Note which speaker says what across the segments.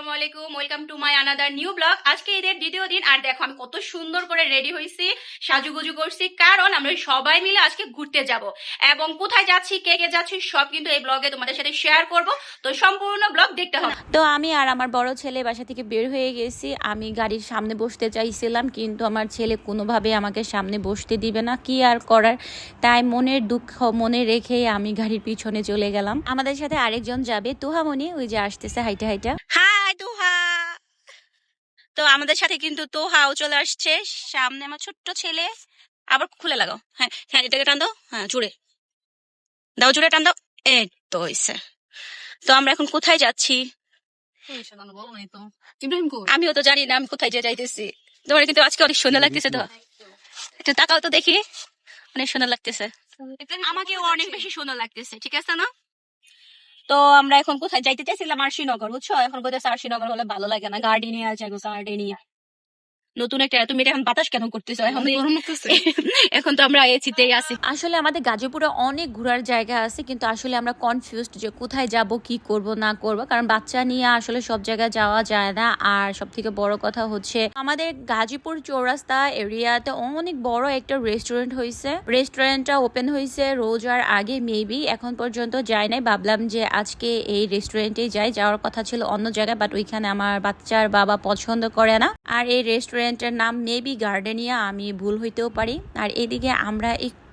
Speaker 1: আসসালামু আলাইকুম welcome to my another new blog আজকে ঈদের দ্বিতীয় দিন, আর দেখো আমি কত সুন্দর করে রেডি হয়েছি সাজুগুজু করছি, কারণ আমরা সবাই মিলে আজকে ঘুরতে যাব। এবং কোথায় যাচ্ছি, কে কে যাচ্ছি, সব কিন্তু এই ব্লগে তোমাদের সাথে শেয়ার করব। তো সম্পূর্ণ ব্লগ দেখতে হবে।
Speaker 2: তো আমি আর আমার বড় ছেলে বাসা থেকে বের হয়ে গেছি। আমি গাড়ির সামনে বসতে চাইছিলাম, কিন্তু আমার ছেলে কোনোভাবে আমাকে সামনে বসতে দিবে না। কি আর করার? তাই মনের দুঃখ মনে রেখে আমি গাড়ির পিছনে চলে গেলাম। আমাদের সাথে আরেকজন যাবে। তুহামণি ওই যে আসতেছে, হাইটা হাইটা।
Speaker 1: তো আমাদের সাথে কিন্তু তোহাও চলে আসছে। সামনে আমার ছোট্ট ছেলে। আবার খুলে লাগাও। হ্যাঁ হ্যাঁ এটাকে টান দাও। হ্যাঁ জুড়ে দাও জুড়ে টান দাও। এই তো হইছে। তো আমরা এখন কোথায় যাচ্ছি? আমিও তো জানি না, আমি কোথায় যে যাইতেছি। তোমার কিন্তু আজকে অনেক সুন্দর লাগতেছে তো। একটু তাকাও তো দেখি। অনেক সুন্দর লাগতেছে। আমাকে অনেক বেশি সুন্দর লাগতেছে, ঠিক আছে না? তো আমরা এখন কোথায় যাইতে চাইছিলাম আরশিনগর বুঝছ? এখন কোথায় আরশিনগর হলে ভালো লাগে না। গার্ডেনিয়া যাব গার্ডেনিয়া নতুন একটা তুমি এটা এখন বাতাস কেন করতেছো? এখন এখন তো আমরা এসিতেই আছি।
Speaker 2: আসলে আমাদের গাজীপুরে অনেক ঘোরার জায়গা আছে কিন্তু আসলে আমরা কনফিউজড যে কোথায় যাব কি করব না করব। কারণ বাচ্চা নিয়ে আসলে সব জায়গায় যাওয়া যায় না। আর সব থেকে বড় কথা হচ্ছে আমাদের গাজীপুর চৌরাস্তা এরিয়াতে অনেক বড় একটা রেস্টুরেন্ট হয়েছে রেস্টুরেন্টটা ওপেন হয়েছে রোজার আগে মেবি এখন পর্যন্ত যাই নাই। ভাবলাম যে আজকে এই রেস্টুরেন্টে যাই। যাওয়ার কথা ছিল অন্য জায়গায় বাট ওইখানে আমার বাচ্চার বাবা পছন্দ করে না। আর এই রেস্টুরেন্টের নাম মেবি গার্ডেনিয়া আমি ভুল হইতেও পারি। আর এদিকে আমরা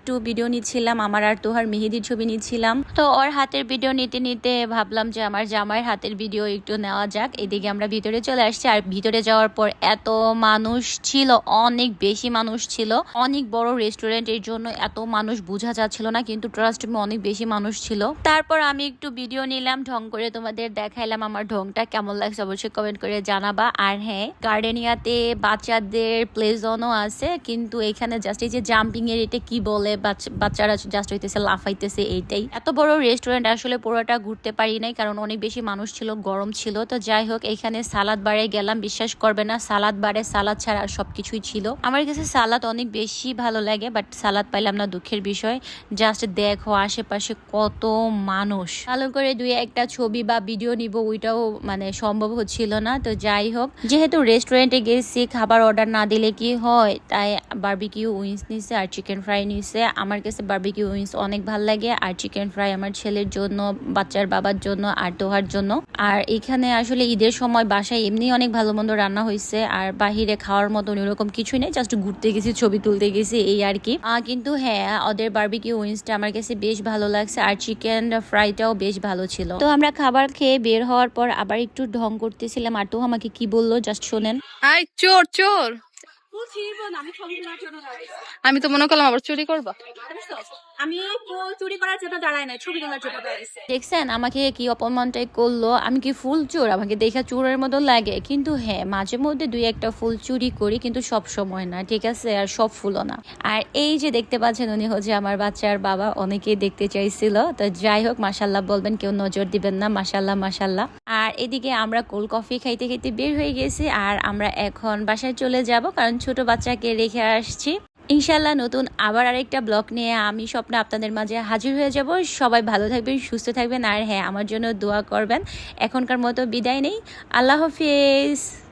Speaker 2: একটু ভিডিও নিচ্ছিলাম, আমার আর তোহার মেহেদির ছবি নিচ্ছিলাম। তো ওর হাতের ভিডিও নিতে নিতে ভাবলাম যে আমার জামাইয়ের হাতের ভিডিও একটু নেওয়া যাক। এদিকে আমরা ভিতরে চলে আসছি, আর ভিতরে যাওয়ার পর এত মানুষ ছিল, অনেক বেশি মানুষ ছিল। অনেক বড় রেস্টুরেন্টের জন্য এত মানুষ বোঝা যাচ্ছিল না, কিন্তু ট্রাস্ট মি অনেক বেশি মানুষ ছিল। তারপর আমি একটু ভিডিও নিলাম, ঢং করে তোমাদের দেখাইলাম আমার ঢংটা কেমন লাগছে, অবশ্যই কমেন্ট করে জানাবা। আর হ্যাঁ গার্ডেনিয়াতে বাচ্চাদের প্লে জোনও আছে, কিন্তু এখানে জাস্ট এই যে জাম্পিং এর এটা কি বলে বাচ্চারা জাস্ট হইতেছে লাফাইতেছে এইটাই। এত বড় রেস্টুরেন্ট আসলে পুরোটা ঘুরতে পারি নাই, কারণ অনেক বেশি মানুষ ছিল, গরম ছিল। তো যাই হোক, এখানে সালাদ বারে গেলাম, বিশ্বাস করবে না, সালাদ বারে সালাদ ছাড়া সবকিছুই ছিল। আমার কাছে সালাদ অনেক বেশি ভালো লাগে বাট সালাদ পাইলাম না, দুঃখের বিষয়। জাস্ট দেখো আশেপাশে কত মানুষ। ভালো করে দুই একটা ছবি বা ভিডিও নিব, ওইটাও মানে সম্ভব হচ্ছিল না। তো যাই হোক, যেহেতু রেস্টুরেন্টে গেছি, খাবার অর্ডার না দিলে কি হয়? তাই বার্বিকিউ উইংস নিছে আর চিকেন ফ্রাই নিছে। আমার কাছে বার্বিকিউ উইংস অনেক ভালো লাগে, আর চিকেন ফ্রাই আমার ছেলের জন্য, বাচ্চার বাবার জন্য, আর তোহার জন্য। আর এখানে আসলে ঈদের সময় বাসায় এমনি অনেক ভালো মন্দ রান্না হয়েছে আর বাহিরে খাওয়ার মতন এরকম কিছুই নেই জাস্ট ঘুরতে গেছি, ছবি তুলতে গেছি, এই আর কি। কিন্তু হ্যাঁ ওদের বার্বিকিউ উইংসটা আমার কাছে বেশ ভালো লাগছে, আর চিকেন ফ্রাইটাও বেশ ভালো ছিল। তো আমরা খাবার খেয়ে বের হওয়ার পর আবার একটু ঢং করতেছিলাম, আর তো আমাকে কি বলল জাস্ট শোনেন।
Speaker 3: আই চোর চোর! আমি তো মনে করলাম আবার চুরি করবা।
Speaker 1: আমি ফুল চুরি করার জন্য দাঁড়াই না ছবি তোলার জন্য
Speaker 2: দেখছেন, আমাকে কি অপমানটাই করল? আমি কি ফুল চোর? আমাকে দেখা চোরের মতো লাগে। কিন্তু হ্যাঁ মাঝে মধ্যে দুই একটা ফুল চুরি করি, কিন্তু সব সময় না, ঠিক আছে? আর সব ফুলও না। আর এই যে দেখতে পাচ্ছেন, উনি হচ্ছে আমার বাচ্চার বাবা, অনেকেই দেখতে চাইছিল। তো যাই হোক মাসাল্লাহ বলবেন, কেউ নজর দিবেন না মাসাল্লাহ মাসাল্লাহ আর এদিকে আমরা কোল্ড কফি খাইতে খাইতে বের হয়ে গেছি, আর আমরা এখন বাসায় চলে যাব, কারণ ছোট বাচ্চাকে রেখে আসছি। ইনশাল্লাহ নতুন আবার আরেকটা ব্লগ নিয়ে আমি স্বপ্ন আপনাদের মাঝে হাজির হয়ে যাব। সবাই ভালো থাকবেন, সুস্থ থাকবেন, আর হ্যাঁ আমার জন্য দোয়া করবেন। এখনকার মতো বিদায় নেই। আল্লাহ হাফিজ।